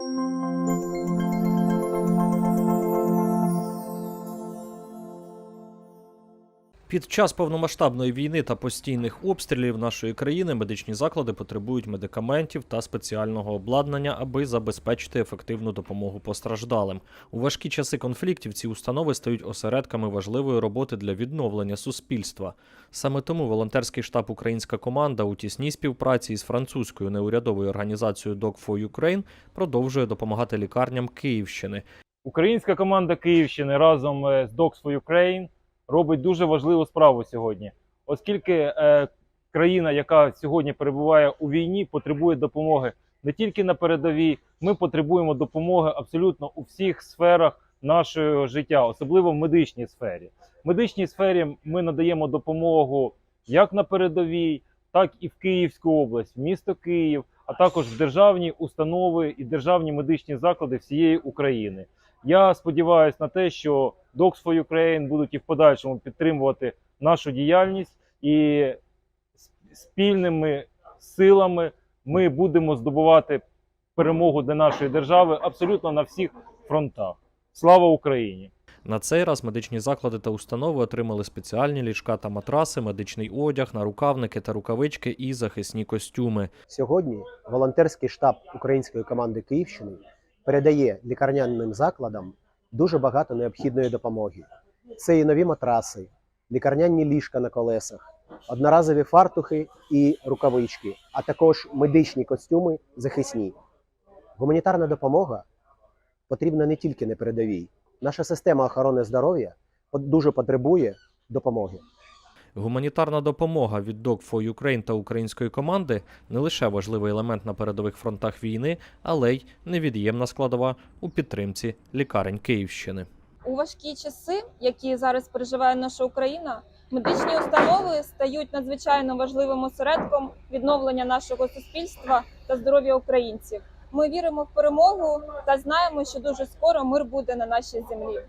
Música Під час повномасштабної війни та постійних обстрілів нашої країни медичні заклади потребують медикаментів та спеціального обладнання, аби забезпечити ефективну допомогу постраждалим. У важкі часи конфліктів ці установи стають осередками важливої роботи для відновлення суспільства. Саме тому волонтерський штаб Українська команда у тісній співпраці із французькою неурядовою організацією Dog for Ukraine продовжує допомагати лікарням Київщини. Українська команда Київщини разом е, з Dogs for Ukraine робить дуже важливу справу сьогодні, оскільки е, країна, яка сьогодні перебуває у війні, потребує допомоги не тільки на передовій. Ми потребуємо допомоги абсолютно у всіх сферах нашого життя, особливо в медичній сфері. В медичній сфері ми надаємо допомогу як на передовій, так і в Київську область, в місто Київ, а також в державні установи і державні медичні заклади всієї України. Я сподіваюся на те, що Docs for Ukraine будуть і в подальшому підтримувати нашу діяльність, і спільними силами ми будемо здобувати перемогу для нашої держави абсолютно на всіх фронтах. Слава Україні! На цей раз медичні заклади та установи отримали спеціальні ліжка та матраси, медичний одяг, нарукавники та рукавички і захисні костюми. Сьогодні волонтерський штаб української команди Київщини передає лікарняним закладам дуже багато необхідної допомоги. Це і нові матраси, лікарняні ліжка на колесах, одноразові фартухи і рукавички, а також медичні костюми захисні. Гуманітарна допомога потрібна не тільки на передовій. Наша система охорони здоров'я дуже потребує допомоги. Гуманітарна допомога від Dog for Ukraine та української команди не лише важливий елемент на передових фронтах війни, але й невід'ємна складова у підтримці лікарень Київщини. У важкі часи, які зараз переживає наша Україна, медичні установи стають надзвичайно важливим осередком відновлення нашого суспільства та здоров'я українців. Ми віримо в перемогу та знаємо, що дуже скоро мир буде на нашій землі.